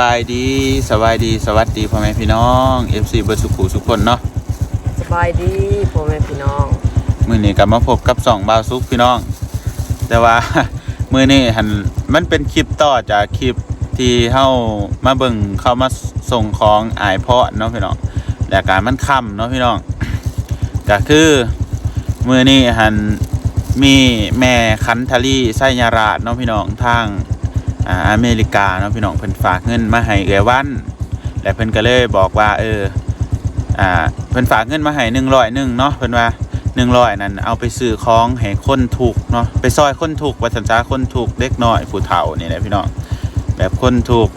บายดีสบายดีสวัสดีพ่อแม่พี่น้อง FC เบิร์สุขุสุขคนเนาะสบายดีพ่อแม่พี่น้องมื้อนี้ก็มาพบกับสองบาวซุกพี่น้อง แต่ว่า มื้อนี้หันมันเป็นคลิปต่อจากคลิปที่เฮามาเบิ่งเข้ามาส่งของอายเพาะเนาะพี่น้องและการมันค่ำเนาะพี่น้องก็คือมื้อนี้หันมีแม่คันทารีไสยาราชเนาะพี่น้องทาง อ่าอเมริกาเนาะพี่น้องเพิ่นฝากเงินมาให้เอวันและเพิ่นก็เลยบอกว่า เอออ่าเพิ่นฝากเงินมาให้หนึ่งร้อยหนึ่งเนาะเพิ่นว่าหนึ่งร้อยนั้นเอาไปซื้อของให้คนถูกเนาะไปซอยคนถูกข์วัฒนจ้าคนถูกเด็กน้อยผู้เฒ่านี่แหละพี่น้องแบบคนถูก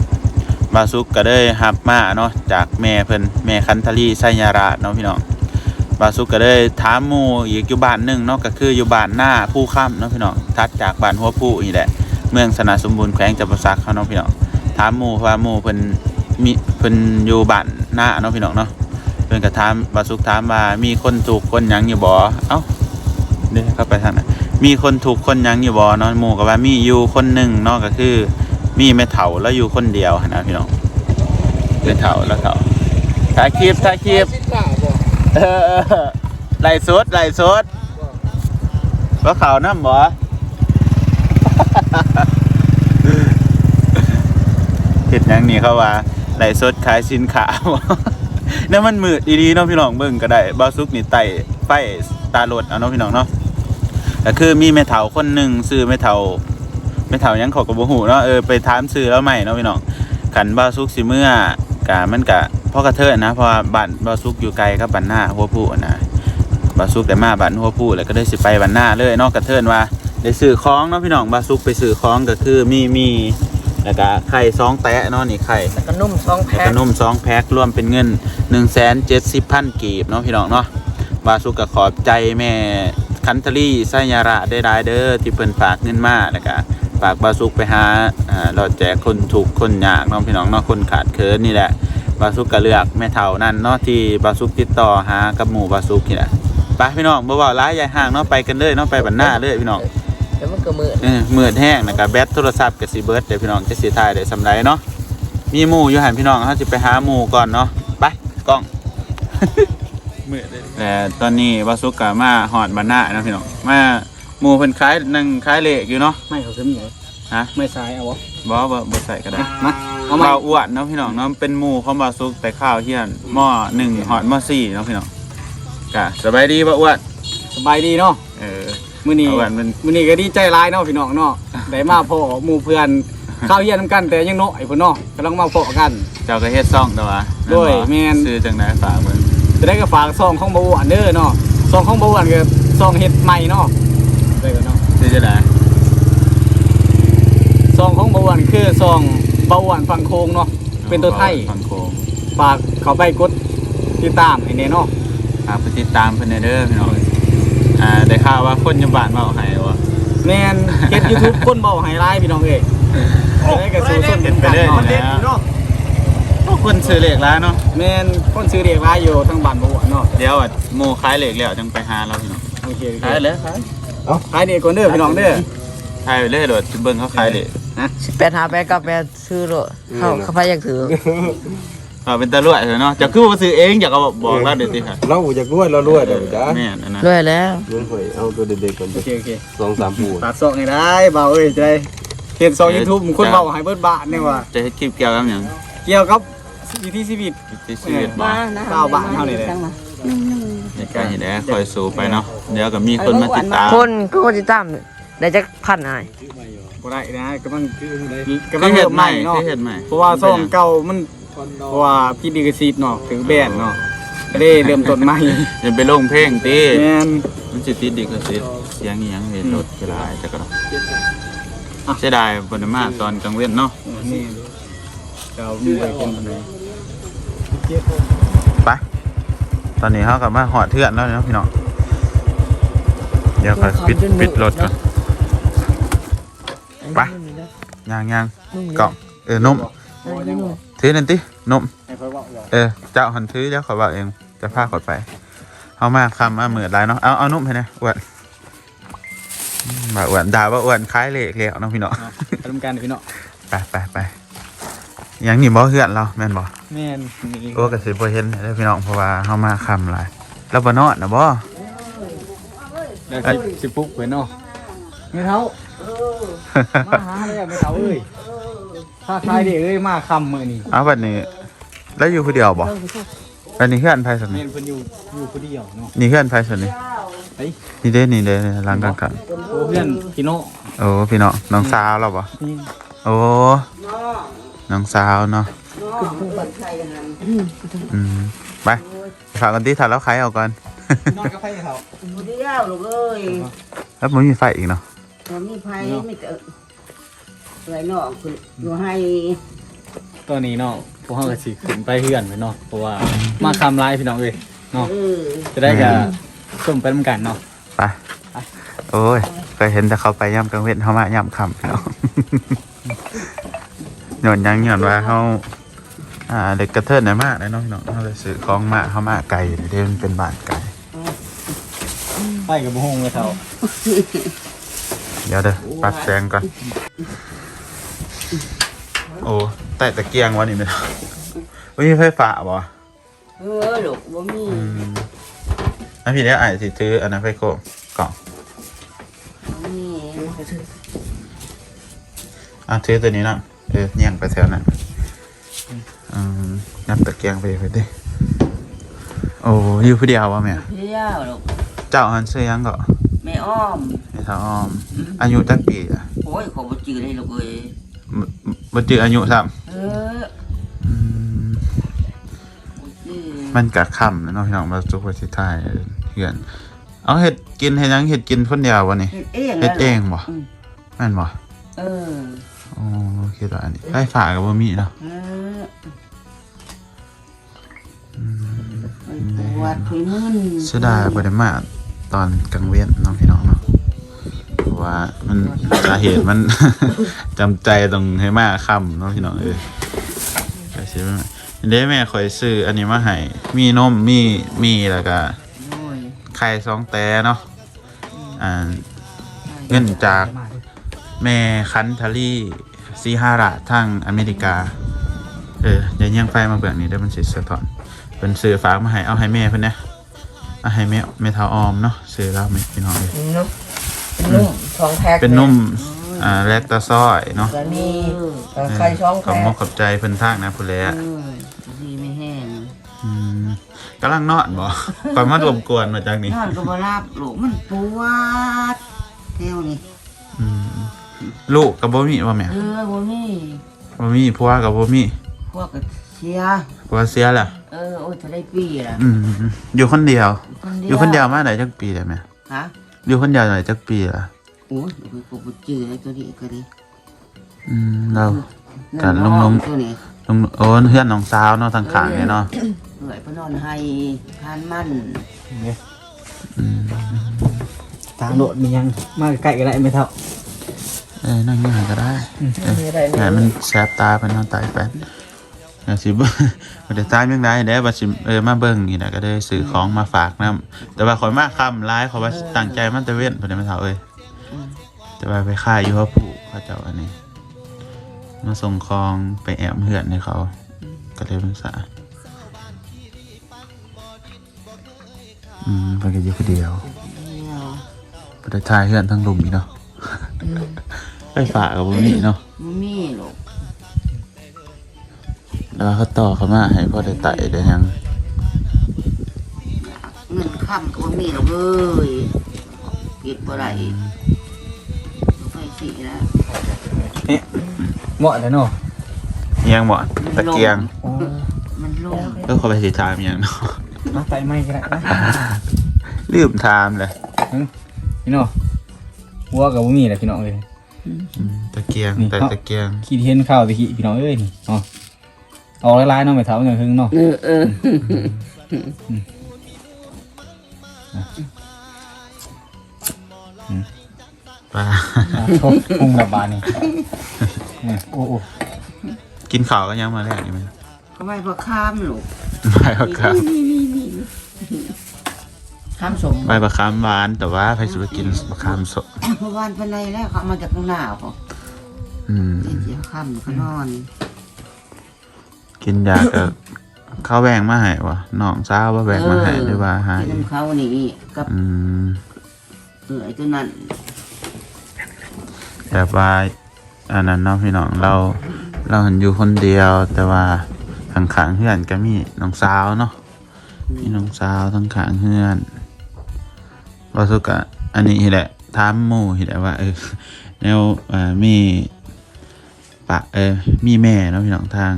บาซุกก็ได้หับมาเนาะจากแม่เพิ่นแม่คันทารีไสยาราเนาะพี่น้องบาซุกก็ได้ถามหมู่อีกอยู่บ้านหนึ่งเนาะก็คืออยู่บ้านหน้าผู้ค่ำเนาะพี่น้องถัดจากบ้านหัวผู้นี่แหละ เมืองสนาสมบูรณ์แขวงจำปาสักเขาเนาะพี่น้องถามหมู่ว่าหมู่เพิ่นมีเพิ่นอยู่บ้านหน้าเนาะพี่น้องเนาะเพิ่นก็ถามบาสุกถามว่ามีคนถูกคนหยังอยู่บ่เอ้าเดี๋ยวเข้าไปทางนั้นมีคนถูกคนหยังอยู่บ่เนาะหมู่ก็ว่ามีอยู่คนหนึ่งเนาะก็คือ มีแม่เฒ่าแล้วอยู่คนเดียวนนะพี่น้องแม่เฒ่าแล้วเฒ่าถ่ายคลิปถ่ายคลิปเออไล่สดไล่สดว่าข่าวน้ำบ่ เห็ดหยังนี่เขาว่าไลสดขายสินค้านั่นมันมืดดีๆเนาะพี่น้องเบิ่งก็ได้บาซุกนี่ไต่ไฟตาโหลดเอาเนาะพี่น้องเนาะก็คือมีแม่เฒ่าคนหนึ่งซื้อแม่เฒ่าแม่เฒ่ายังเขอกับบ่ฮู้เนาะเออไปถามซื้อแล้วใหม่เนาะพี่น้องขันบาซุกสิเมื่อกะมันกะพ่อกระเทิดนะเพราะว่าบ้านบาซุกอยู่ไกลกับบ้านหน้าหัวผู้นะบาซุกแต่มาบ้านหัวผู้แล้วก็ได้สิไปบ้านหน้าเลยเนาะกระเทินว่า ได้ซื้อของเนาะพี่น้องบาซุกไปซื้อของก็คือมีมีแล้วก็ไข่ซองแตะเนาะนี่ไข่แล้วก็นุ่มซองแล้วแพ็ก็คนมซองแพ็ครวมเป็นเงิน1นึ่งแสนเจ็ดสิบพันกีบเนาะพี่น้องเนาะบาสุกก็ขอบใจแม่คันทรีไซยาระได้ได้เด้อที่เพิ่นฝากเงินมาแล้วก็ฝากบาสุกไปหาอ่าเราแจกคนถูกข์คนยากเนาะพี่น้องเนาะคนขาดเคินนี่แหละ บาสุกก็เลือกแม่เฒ่านั่นเนาะที่บาสุกติดต่อหากับหมู่บาสุกนี่แหละไปพี่น้องบ่เว้าร้ายใหญ่ห่างเนาะไปกันเลยเนาะไปบันหน้าเลยพี่น้อง แล้วมันก็มืดเออมืดแห้งนะครับแบตโทรศัพท์กับสีเบิร์ดเดี๋ยวพี่น้องจะสีทายได้สำไรเนาะมีหมู่อยู่หันพี่น้องเขาจะไปหาหมู่ก่อนเนาะไปกล้อง มืดเลยแต่ตอนนี้วาสุกกะมาหอดบานหน้านะพี่น้องมาหมู่เพิ่นคล้ายนั่งคล้ายเหล็กอยู่เนาะไม่เขาซื้อมีเหรอฮะไม่ซ้ายเอาวะบ่บ่บ่ใส่ก็ได้มาเอามาเบาอ้วนเนาะพี่น้องเนาะเป็นหมู่ของบาสุกแต่ข้าวเฮียนหม้อหนึ่งหอดหม้อสี่เนาะพี่น้องกะสบายดีบ่อ้วนสบายดีเนาะเออ มื้อนี้เอาอ้วนมัน มื้อนี้ก็ดีใจร้ายเนาะพี่น้องเนาะได้มาพ่อหมู่เพื่อนข้าวเฮียนนํกันแต่ยังน้อยพุ่นเนาะกำลังมาพอกัน เจ้าก็เฮ็ดซ่องแต่ว่าโดยแม่น ซื้อจังไดฝากเบิ่งจะได้ก็ฝากซองของบ่อ้วนเด้อเนาะซองของบ่อ้วนก็ซองเฮ็ดใหม่เนาะได้ก็เนาะซื้อจังไดซองของบ่อ้วนคือซองบ่อ้วนฝั่งโคงเนาะเป็นตัวไทยฟังโคงฝากเข้าไปกดติดตามให้แน่เนาะ ฝากไปติดตามเพิ่นเด้อพี่น้อง อ่าได้ข่าวว่าคนอยู่บ้านมาเอาให้ว่าแม่นเฮ็ด YouTube คนเบาให้ร้ายพี่น้องเอ้ยจะได้ก็สู้ส้นเห็นไปเรื่อยเนาะแล้วพวกคนซื้อเหล็กแล้วเนาะ แม่นคนซื้อเรียกร้ายอยู่ทั้งบ้านบ่อ้วนเนาะเดี๋ยวอะหมู่ขายเหล็กแล้วจังไปหาเราพี่น้องโอเคโอเคขายเลยขายขายนี่ก่อนเด้อพี่น้องเด้อขายไปเลยโดดเบิ่งเขาขายเหล็กสิบแปดหาแปดเก้าแปดซื้อโลดเข้าเข้าไปอยากถือเอาเป็นตะลุ่ยเถอะเนาะจะคือว่าซื้อเองอยากเอาบอกเราเดี๋ยวสิค่ะเราอยากรวยเรารวยเดี๋ยวจ้าแม่นอันนะด้วยแล้วเงินหวยเอาตัวเด็กๆก่อนโอเคโอเคสองสามปูนฝากซองให้ได้เบาเอ้ยจะได้เห็นซอง YouTube มันคนเบาให้เบิดบาทเนี่ยว่าจะเฮ็ดคลิปเกี่ยวกับหยังเกี่ยวกับวิถีชีวิตที่ชีวิตบ่เก้าบาทเท่านี้เลยเหตุการณ์เห็นได้คอยสู้ไปเนาะเดี๋ยวก็มีคนมาติดตามคนก็คนติดตามได้จักพันอายบ่ได้นะกำลังคืกำลัองเฮ็เริ่ดมใหใหม่ม่เนาะคือเฮ็ดใหม่เพราะว่าซองเก่ามัน เพราะว่าพี่ดีกระซีดเนาะถึงแบนเนาะก็ได้เริ่มต้นใหม่อย่าไปลงเพลงติแม่นมันสิติดดีก็สิเสียงอีหยังเห็นรถเวลาจักรอะเสียดายบ่ได้มาตอนกลางเว้นเนาะนี่เก่ามีไปคนปานใดไปตอนนี้เขากลับมาหอดเทือนแล้วเนาะพี่น้องเดี๋ยวก็ปิดปิดรถก่อนไปย่างย่างเกาะเออนม ถือนั่นตินมให้เขาบอกว่าเออเจ้าหันถือแล้วขอยบอกเองจะพาขอยไปเอามาคำมาเหมือดไรเนาะเอาเอานุ่มให้นะอวนอืมบ่าอวนด่าว่าอวนคล้ายเละแล้วเนาะพี่น้องเนาะไปทำการพี่เนาะไปไปไปยังนี่บ่เฮือนเราแม่นบ่แม่นนี่โอ้ก็สิบ่เห็นเด้อพี่น้องเพราะว่าเฮามาค่ำหลายแล้วบ่นอนนะบ่แล้วสิสิปลุกเพิ่นเนาะไม่เท่ามาหาเลยอะไม่เท่าเอ้ย ถ้าใครเด้เอ้ยมาค่ำมื้อนี้เอาบัดนี้ แล้วอยู่ผู้เดียวบ่อันนี้เฮือนไผซั่นแม่นี่นเพิ่นอยู่อยู่ผู้เดียวเนาะนี่เฮือนไผซั่นนี่เฮ้ยนี่เด้นี่เด้หลังกันกันโอ้เพื่อนพี่โน่โอ้พี่น้องน้องสาวเราบ่นี่โอ้น้องสาวเนาะอืมไปฝากกันที่ถ่ายแล้วใครเอาก่อนนอนกับไผเขาบ่ได้ยาวลูกเอ้ยแล้วมันมีไฟอีกเนาะบ่มีไผมีแต่ เอ้ยน้องคืออยู่ให้ตอนนี้เนาะพวกเฮาก็สิขึ้นไปเฮือนไปเนาะเพราะว่ามาคำลายพี่น้องเอ้ยเนาะเออจะได้จะส้มไปนำกันเนาะไปโอ้ยเคยเห็นแต่เขาไปย่ำกลางเว้นเขามาย่ำค่ำพี่น้องหย่อนยังหย่อนว่าเขาอ่าเด็กกระเทินไหนมากเลยเนาะพี่น้องเขาเลยซื้อของมาเขามาไก่เดี๋ยวมันเป็นบ้านไก่ไปกับบ่ฮู้เลยเท่าเดี๋ยวเด้อปัดแสงก่อนโอ้แต่ตะเกียงวะนี่ไม่ได้ไม่มีไฟฟ้าบ่เออลูกบ่มีอืมอันพี่เดี๋ยวอ่านสิถืออันนั้นไปโกะกล่องบ่มีอะถือตัวนี้นะเออเงี่ยงไปแถวนั้นอืมนับตะเกียงไปไปดิโอ้อยู่ผู้เดียววะแม่เพียวลูกเจ้าอันเสื้อยังก็แม่อ้อมไอ้ท้าอ้อม อายุจักปีอะโอ้ยขอบ่จื้อได้ลูกเอ้ย บ่บ่จืออายุซ้เออำอืมบ่จื้อมันกัดค่ำแล้วเนาะพี่น้องมาจุกไว้ที่ท้ายเพื่อน เอาเห็ดกินเห็ดหยังเห็ดกินคนเดียววะนี่เฮ็ดเองเฮ็ดเองบ่บ่แม่นบ่เออโอ้คิดว่าอันนี้ไฟฟ้าก็บ่มีเนาะเออไปปวดไปมึนเสียดายบ่ได้มาตอนกลางเว้นเนาะพี่น้องเนาะ เพราะว่ามันสาเหตุมัน จำใจต้องให้มาค่ำเนาะพี่น้องเอ้ยก็สิว่าเด้แม่ข่อยซื้ออันนี้มาให้มีนมมีมีแล้วก็ไข่สองแตเนาะอ่าเงินจากแม่คันทารีซีฮาระทางอเมริกา เออเดี๋ยวยังไฟมาเบื่อนี้ได้มันสิสะท้อนเป็นซื้อฝากมาให้เอาให้แม่เพิ่อนนะเอาให้แม่แม่เท้าออมเนาะซื้อแล้วแม่พี่น้องเลย นาะเป็นนุ่มสองแพ็คเป็นนุ่มอ่าแลคตาซอยเนาะแล้วมีเออเอ่อไข่ช่องขอบแพ็มคกขอบใจเพิ่นทางนะพุ่นแหละเออดีไม่แห้งอืมกำลังนอนบ่ก่อนมารวมกวนมาจากนี้นอนก็บ่รับลูกมันปวดแถวนี้อืมลูกกับบ่มีบ่แม่เออบ่มีบ่มีผัวกับบ่มีพวกก็เสียผัวเสียแล้วเออโอ้ยจะได้ปีละอืมอยู่คนเดียว คนอยู่คนเดียวมาได้จักปีได้ไหมฮะ อยู่คนเดียวได้จักปีละโอ้ยกูบ่จื้อเลยตัวนี้ก็ดีอืมเราการนั่ลงตัวนี้ลงโอ้เพื่อนน้องสาวเนาะทางขางเนี่ยเนาะเอ้ยพนอนให้ทานมันอืมทางโดดมียังมาใกล้กันได้ไหมเท่าเอ้ยนั่งยังไงก็ได้แต่มันแสบตาเป็นนอนตายไป เดี๋ยวสิเบิ่งเดี๋ยวตามยังไงเดี๋ยวว่าสิเออมาเบิ่งนี่นะก็ได้ซื้อของมาฝากนํแต่ว่าขอยมาค่ำร้ายขอยว่าตั้งใจมันตะเว้นเพิ่นได้ไม่เท่าเอ้ยแต่ว่าไปค่ายอยู่ว่าผู้เขาเจ้าอันนี้ มาส่งของไปแอบเหือนให้เขา ก็เลยเป็นสาอืมเพิ่นก็อยู่คนเดียวเนี่ยไปได้ทายเหือนทั้งหลุมนี่เนาะไปฝากกับบ่มีเนาะบ่มีลูก แล้วเขาต่อเขามาให้พ่อได้ไต่ได้หยังเงินค้ำก็บ่มีหรอกเอ้ยปิดบ่ได้ไฟสิแล้วเหมาะแล้วเนาะเอียงบ่ตะเกียงมันลงก็เขาไปสิถามอิหยังเนาะมาไปไม่ก็ได้ ลืมถามเลยพี่น้องวัวกับบ่มีแหละพี่น้องเอ้ยอืมตะเกียงนี่แต่เขาตะเกียง ขี้เทียนข้าวตะกี้พี่น้องเอ้ยนี่เนาะ ออกหลายๆเนาะไม่เท่าอย่างครึ่งเนาะเออเออปลาอะชกพุงระบาดนี่นี่โอ้โอ้กินข้าวก็ยังมาแรกนี่ไหมก็ไม่พอข้ามลูกใบประคามข้ามสมใบประคามหวานแต่ว่าใครจะไปกินประคามสดเมื่อวานเป็นไรแล้วเขาเอามาจากข้างหน้าเขาอืมเจียวค่ำก็นอน กินยาก็ เขาแบ่งมาให้วะน้องสาวว่าแบ่งมาให้หรือว่าให้กินน้ำเขานี่กับอืมเออไอ้ตัวนั้นแบบว่าอันนั้นเนาะพี่น้องเรา เราเห็นอยู่คนเดียว แต่ว่าข้างๆเฮือนก็มีน้องสาวเนาะมีน้องสาวทั้งข้างเฮือนว่าสุกะอันนี้แหละถามหมู่แหละว่าเออแนวอ่ามี ปะเออมีแม่เนาะพี่น้องทาง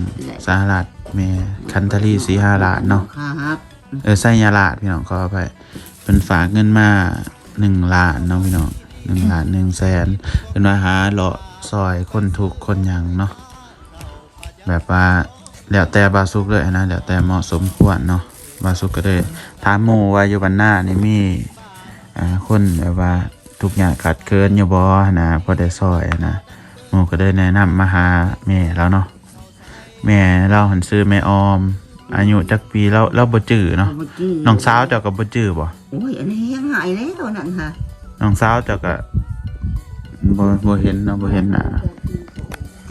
สหรัฐแม่คันทรีศรีหาราชเนาะค่าฮักเออไส้ยาลาดพี่น้องขอไปเป็นฝากเงินมาหนึ่งล้านเนาะพี่น้องหนึ่งล้านหนึ่งแสนเป็นว่าหาเลาะซอยคนทุกข์คนหยังเนาะแบบว่าแล้วแต่บาสุกเลยนะแล้วแต่เหมาะสมควรเนาะบาสุกก็เลยถามหมู่ว่าอยู่บ้านหน้านี่มีอ่าคนแบบว่าทุกอย่างขาดเคินอยู่บ่นะพอได้ซอยนะห มู่ก็เลยแนะนำมาหาแม่แล้วเนาะแม่เราหันซื้อแม่ออม อายุจักปีแล้วเราบ่จื้อเนาะบ่จื้น้องสาวเจ้าก็บ่จื้อบ่โอ้ยอันนี้ยังหายแล้วตัวนั้นค่ะน้องสาวเจ้าก็บ่บ่เห็นเนาะบ่เห็นหน้า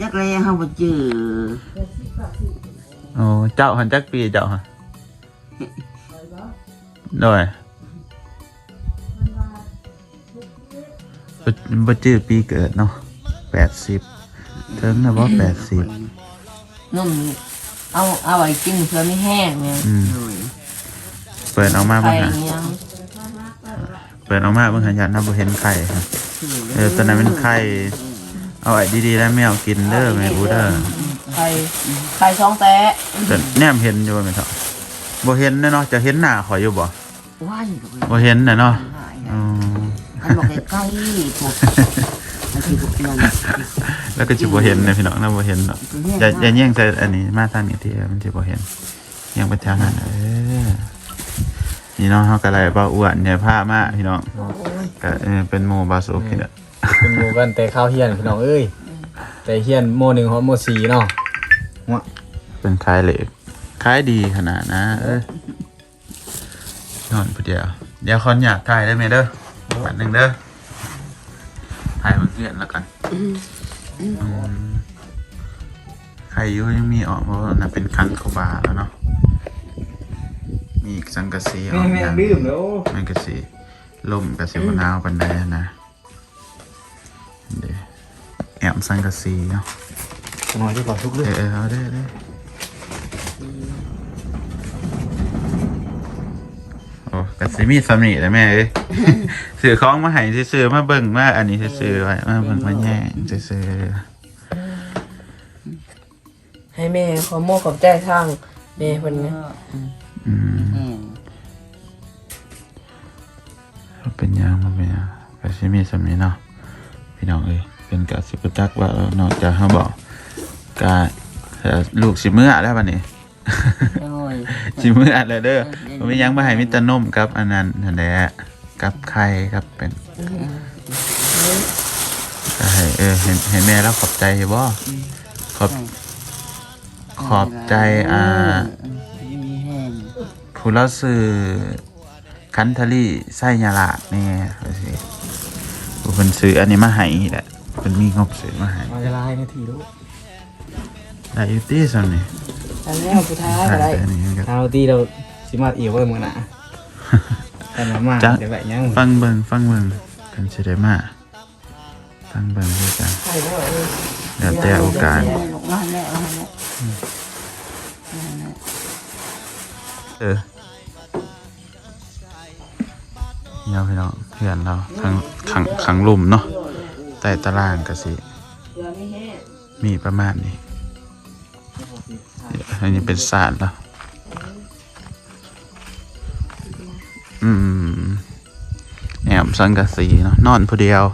จักเลยเฮาบ่จื้อโอ้เจ้าหันจักปีเจ้าฮะโดยบ่บ่จื้อปีเกิดเนาะ 80ถึงนะบ่80นุ่มเอาเอาไว้กินเพื่อไม่แห้งเนี่ยอืมโอ้ยเปิดออกมาไข่เบิ่งหายังเปิดออกมาเบิ่งหาญาตินะบ่เห็นไข่ครับเออตอนนั้นเป็นไข่เอาไว้ดีๆแล้วแมวกินเด้อแม่อูเด้อไข่ไข่ช่องแตะแต่แนมเห็นอยู่ไหมครับบ่เห็นแน่เนาะจะเห็นหน้าข่อยอยู่บ่ว้ายก็บ่เห็นน่ะเนาะหายอ๋อ อันบอกใกล้ๆพวกอันที่พวกนั้น แล้วก็สิบ่เห็นนะพี่น้องนะบ่เห็นเนาะอย่าอย่าแย่งใส่อันนี้มาทางนี้ที่มันสิบ่เห็นแย่งไปทางนั้นเออนี่เนาะเฮาก็ไล่เบาอ้วนเนี่ยพามาพี่น้องก็เออเป็นหมู่บาสุกินแหละเป็นหมู่กันแต่ข้าวเฮียนพี่น้องเอ้ยแต่เฮียนโมหนึ่งฮอดโมสี่เนาะวะเป็นคล้ายเหล็กคล้ายดีขนาดนะ เอ้ยนอนผู้เดียวเดี๋ยวคนอยากถ่ายได้ไหมเด้อปันหนึ่งเด้อ ถ่ายมันเพื่อนแล้วกันอืมใครอยุ่ยังมีออกเพราะว่าน่ะเป็นครั้งเขาบาแล้วเนาะ มีอีกสังกะสีอแม่อกแม่ยังดื่มแล้วสังกะสีล่มกะสีมะนาวปันไดนะเดี๋ยวแอมสังกะสีเนาะสมัยที่ก่อนทุกเรื่องเออเออเอาได้ได้ กสิมีสำนีแต่แม่เอ้ยซื้อของมาให้ซื้อๆมาเบิ่งมาอันนี้ซื้อๆไว้มาเบิ่งมาแย่งซื้อให้แม่ขอโมขอบใจทางแม่เพิ่นเนี่ยๆอืมแห้งเป็นหยังมันเป็นหยังกสิมีสำนีเนาะพี่น้องเอ้ยเป็นกสิประจักษ์ว่าเออนอกจากเขาบอกกาลูกสิเมื่อแล้วบัดนี้โอ้ย สิเมื่อแล้วเด้อผมมีหยังมาให้มิตรนมกับ อันนั้นนั่นแหละกับไข่ครับเป็นก็ให้เออเห็นเห็นแม่แล้วขอบใจอยู่บ่ขอบ ขอบใจอ่า มีแห้งผู้เล่าสื่อคันทารี่ไส้ยาลาดนี่ว่าสิผู้เพิ่นซื้ออันนี้มาให้นี่แหละเพิ่นมีงบซื้อมาให้มาจะลายนาทีลูกได้อยู่ตี้ซั่นนี่ อันนี้เอาผู้ท้าก็ได้แต่อันนี้ก็เอาตีเราสิมาเอียวไว้มือหนาแต่มามาเดี๋ยวแบบยังฟังเบิ่งฟังเบิ่งกันสิได้มาฟังเบิ่งด้วยกันไข่ก็เออแล้วแต่โอกาสลงมาแล้วเอาแล้วเออเดี๋ยวพี่น้องเพื่อนเราขังขังขังหลุมเนาะใต้ตารางก็สิเดี๋ยวไม่แห้งมีประมาณนี้ อันนี้เป็นศาสตร์แล้วอืมแอบสังกะสีเนาะนอนผู้เดียว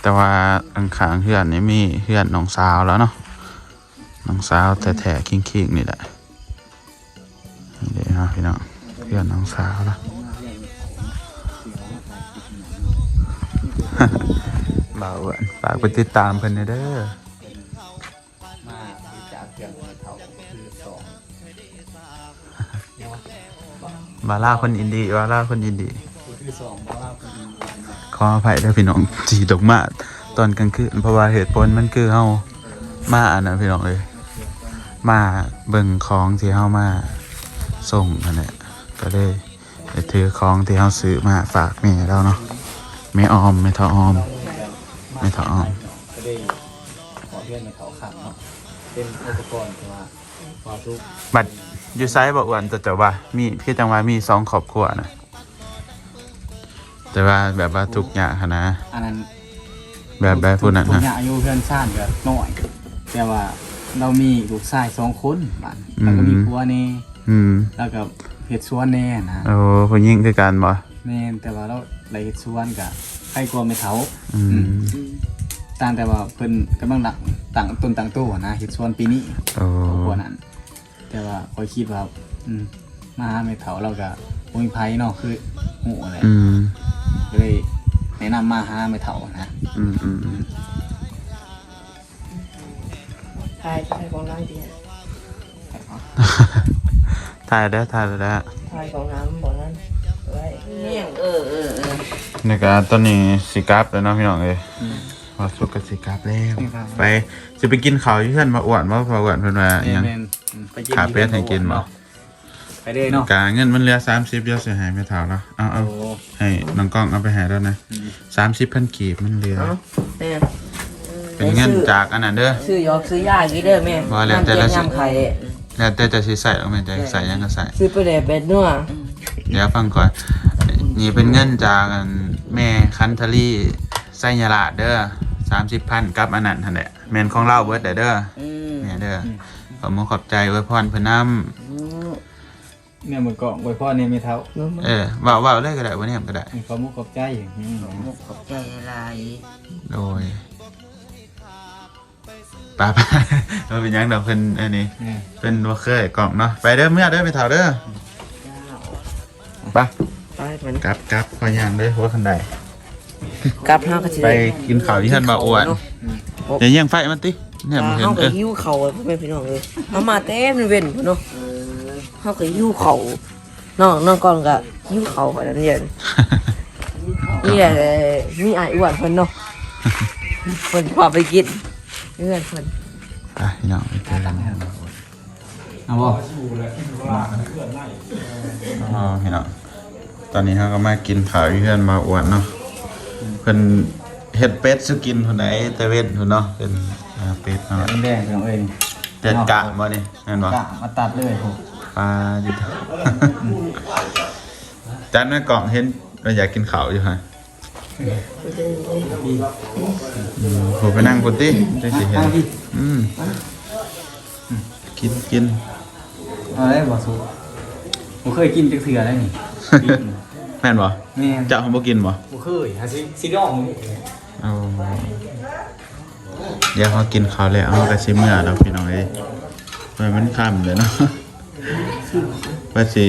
แต่ว่าอังขางเพื่อนนี่มีเพื่อนน้องสาวแล้วเนาะน้องสาวแต่แท้ๆคิงๆนี่แหละนี่เดี๋ยวนะพี่น้องเพื่อนน้องสาวแล้วบ่าวอ้วนฝากไปติดตามเพิ่นเด้อ บาร่าคนอินดีบาร่าคนอินดีคือสองเพราะว่าเป็นขออภัยด้วยพี่น้องสีดอกมาตอนกลางคืนเพราะว่าเหตุผลมันคือเฮามาอันนะพี่น้องเลย มาเบิ่งของที่เฮามาส่งนั่นแหละก็เลยได้ถือของที่เฮาซื้อมาฝากแม่เราเนาะแม่ออมแม่ทอออมแม่ทอออมก็ได้ขอเพื่อนในเขาขับเนาะเป็นอุปกรณ์ที่ว่าว่าทุกบัด อยู่ไซส์บ่อ้วนแต่แต่ว่ามีพี่จังว่ามีสองครอบครัวนะแต่ว่าแบบว่าทุกอย่างหั้นนะ อันนั้นแบบแบบผู้นั้นผมฮะอยากอายุเพื่อนซ่านแบบน้อย แต่ว่าเรามีลูกชายสองคนบ้านแล้วก็มีอืมผัวนี่อืมแล้วก็เฮ็ดสวนแน่นะโอ้ผู้หญิงคือกันบ่แม่นแต่ว่าเราไรเฮ็ดสวนกับใครกลัวไม่เฒ่าอืมต่างแต่ว่าเพิ่นกำลังหลังต่างต้นต่างโตนะเฮ็ดสวนปีนี้โอ้ ครอบครัวนั้น แต่ว่าคอยคิดว่าอืมมาหาไม่เฒ่าเราก็บ่มีไผเนาะคือหูอะไรอืมก็เลยแนะนำมาหาไม่เฒ่านะอืมอืมอืมทายทายของน้ำดีถ่ายได้อถ่ายได้แล้วทายของน้ำบ่นั้นไว้เนี่ยเออเออเออในการตอนนี้สิกลับแล้วเนาะพี่น้องเอ้ยว่าสุกกับสิกลับแล้วไปจะไปกินข้าวอยู่เพื่อนมาอ้วนมาพออ้วนเพิ่นว่าอิหยังแม่นอืม ไปกินขาเป็ดให้กินบ่ ไปเด้เนาะ กาเงินมันเหลือ30เดี๋ยวสิให้แม่เฒ่าเนาะเอาโอ้เอาให้น้องกล้องเอาไปให้แล้วนะ30,000กีบมันเหลือ เอ้าแม่เป็นเงินจากอันนั้นเด้อ ซื้อยอกซื้อยากี่เด้อแม่ว่าแล้วแต่ละสิน้ำไข่แล้วแต่จะสิใส่เอาแม่นจะใส่หยังก็ใส่ ซื้อไปเลยเบ็ดนัวเดี๋ยวฟังก่อน นี่เป็นเงินจากอันแม่คันทลีไส้ยาลาดเด้อสามสิบพันกับอันนั้นทันแหละแมนของเล่าเบิดเด้อเด้อ อืมเนี่ยเด้อ ขอมขอบใจไว้พรเพื่นน้อืมเนี่ยมือเกาะไว้พ่อเนี่ยไม่เท่าำเออว่าว่าเลยก็ได้วันนี้ก็ได้ ขอมุกขอบใจอย่างนี้มุกขอบใจอะไรโดยป้าป้าเราเป็นหยังดอกเพิ่นอันนี้เนี่ยเป็นว่าเคยกล่องเนาะไปเด้อเมื่อเด้อไปเถาเด้อเจ้าไปไปมันกลับกลับพอย่างเด้อหัวคันใดกลับเฮาก็สิไปกินข้าวที่ท่านบ่าวอ้วนเดี๋ยวยังไฟมันติ เนี่ยบ่เห็นเฮาเอก็อหิวข้าวพ่อแม่พี่น้องเอ้ยเฮามาเต็มเว้นพุ่นเนาะเออเฮาก็หิวข้าวน้องน้องก่อนก็หิวข้าวไปนั่นเองนี่แหละมีอ้ายอ้วนเพิ่นเนาะเพิ่นพาไปกินเพื่อนเพิ่นไปพี่น้องไปเจอกันเอาบ่อ๋อพี่น้องตอนนี้เขาก็มากินข้าวอยู่เพื่อนมาอ้วนเนาะเพิ่นเฮ็ดเป็ดสุกินคนไหนแต่เว้นคนเนาะเป็น อ่าเป็ดเนาะแดงๆของเอ้ยเด็ดกะบ่นี่แม่นบ่กะมาตัดเลยโหปลาจิตจันแม่กล่องเห็นเราอยากกินข้าวอยู่ฮะอืมผมไปนั่งคนติจังสิเห็นทางที่อืมกินกินเอาได้บ่สุผมเคยกินจักเทื่อได้นี่แม่นบ่แม่นเจ้าของบ่กินบ่บ่เคยหาสิสิดองนี่เอา เดี๋ยวเขากินข้าวแล้วเขาก็สิเมื่อแล้วพี่น้องเอ้ยมันมันค่ำเลยเนาะว่าสิ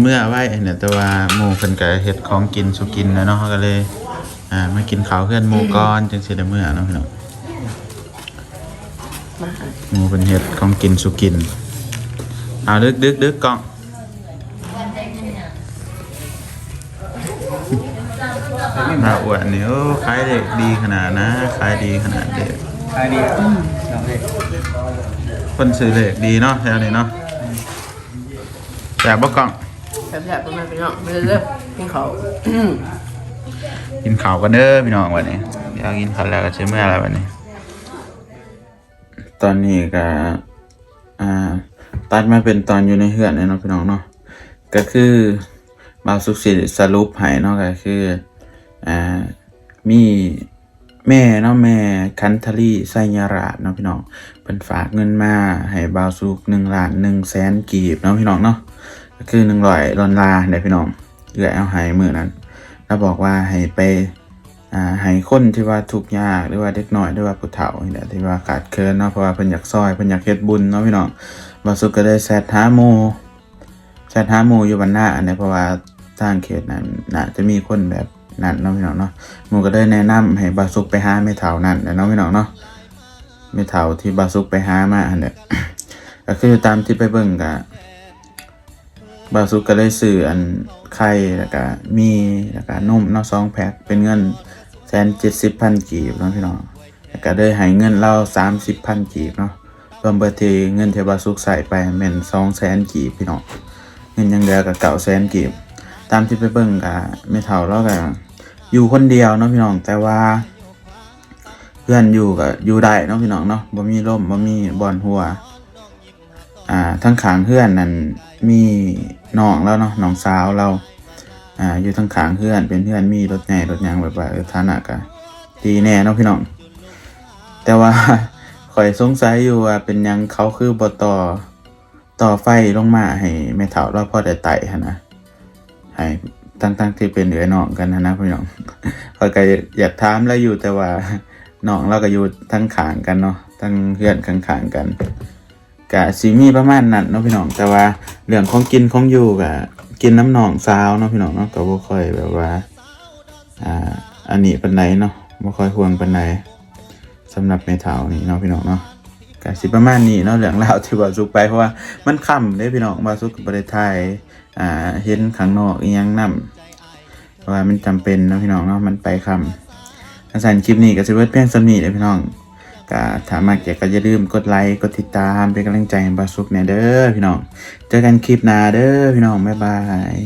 เมื่อไหวเนี่ยแต่ว่าหมู่เพิ่นก็เฮ็ดของกินสุกินแล้วเนาะเขาก็เลยอ่ามากินข้าวเพื่อนหมู่ก่อนจึงสิได้เมื่อเนาะพี่น้องหมู่เพิ่นเฮ็ดของกินสุกินเอาดึกดึกดึกกล้องมาอวดนี่โอ้ขายเด็กดีขนาดนะขายดีขนาดเด็ก ขายดีดอกเด็กคนซื้อเด็กดีเนาะแถวนี้เนาะแต่บ่กล้องแซ่บๆพ่อแม่พี่น้องไปเด้อกินข้าวกินข้าวกันเด้อพี่น้องวันนี้เดี๋ยวกินข้าวแล้วก็ใช้เมื่อแล้ววันนี้ ตอนนี้ก็อ่าตัดมาเป็นตอนอยู่ในเฮือนเนี่ยเนาะพี่น้องเนาะก็คือบาวสุขสิสรุปให้เนาะก็คืออ่ามี แม่เนาะแม่คันทลีไซยาราเนาะพี่น้องเพิ่นฝากเงินมาให้บาวสุขหนึ่งล้านหนึ่งแสนกีบเนาะพี่น้องเนาะก็คือหนึ่งร้อยดอลลาร์เนี่ยพี่น้องเอื้อเอาให้มื้อนั้นแล้วบอกว่าให้ไปอ่าให้คนที่ว่าทุกยากหรือว่าเด็กน้อยหรือว่าผู้เฒ่านี่แหละที่ว่าขาดเคินเนาะเพราะว่าเพิ่นอยากซอยเพิ่นอยากเฮ็ดบุญเนาะพี่น้องบาสุกก็ได้แซดหาหมู่แซดหาหมู่อยู่บันหน้าอันนี้เพราะว่าทางเขตนั้นน่าจะมีคนแบบ นั้นเนาะพี่น้องเนาะหมู่ก็ได้แนะนำให้บาสุกไปหาแม่เฒ่านั่นแหละเนาะพี่น้องเนาะแม่เฒ่าที่บาสุกไปหามาอันเนี้ยก็คือตามที่ไปเบิ่งก็บาสุกก็ได้ซื้ออันไข่แล้วก็มีแล้วก็นมเนาะสองแพ็คเป็นเงินแสนเจ็ดสิบพันกีบเนาะพี่น้องแล้วก็ได้ให้เงินเราสามสิบพันกีบเนาะรวมเบิดที่เงินที่บาสุกใส่ไปแม่น200,000กีบพี่น้องเงินยังเหลือก็900,000กีบตามที่ไปเบิ่งก็ไม่เท่าเราก็ อยู่คนเดียวเนาะพี่น้องแต่ว่า เพื่อนอยู่ก็อยู่ได้เนาะพี่น้องเนาะบ่มีร่มบ่มีบอนหัว อ่า ทั้งขางเพื่อนนั่นมีน้องแล้วเนาะน้องสาวเราอ่าอยู่ทั้งขางเพื่อนเป็นเพื่อนมีรถใหญ่รถยังแบบว่าฐานะก็ดีแน่เนาะพี่น้อง แต่ว่าข่อยสงสัยอยู่ว่าเป็นยังเขาคือบ่ต่อต่อไฟลงมาให้แม่เฒ่าเราพอได้ไต่นะให้ ตั้งๆที่เป็นเอือน้องกันนะนะพี่น้องข้อยก็อยากถามแล้วอยู่แต่ว่าหนองเราก็อยู่ทั้งขางกันเนาะทั้งเพื่อนข้างๆกันกะสีมีประมาณนั้นเนาะพี่น้องแต่ว่าเรื่องของกินของอยู่กะกินน้ำหนองสาวเนาะพี่น้องเนาะก็บ่ค่อยแบบว่าอ่าอันนี้ปานใดเนาะบ่ค่อยห่วงปานใดสำหรับแม่เฒ่านี่เนาะพี่น้องเนาะกะสิประมาณนี้เนาะเรื่องราวที่ว่าสุกไปเพราะว่ามันค่ำเด้พี่น้องว่าสุกก็บ่ได้ถ่าย อ่าเห็นข้างนอกอียังนํเพราะว่ามันจำเป็นนะพี่น้องเนาะมันไปค่ำอาจารย์คลิปนี้ก็สิเวิร์ดเพียงสำนีเลยพี่น้องก็ถ้ามาเกี่ยวก็อย่าลืมกดไลค์กดติดตามเป็นกำลังใจให้บาสุกเนี่ยเด้อพี่น้อง เจอกันคลิปหน้าเด้อพี่น้องบ๊ายบาย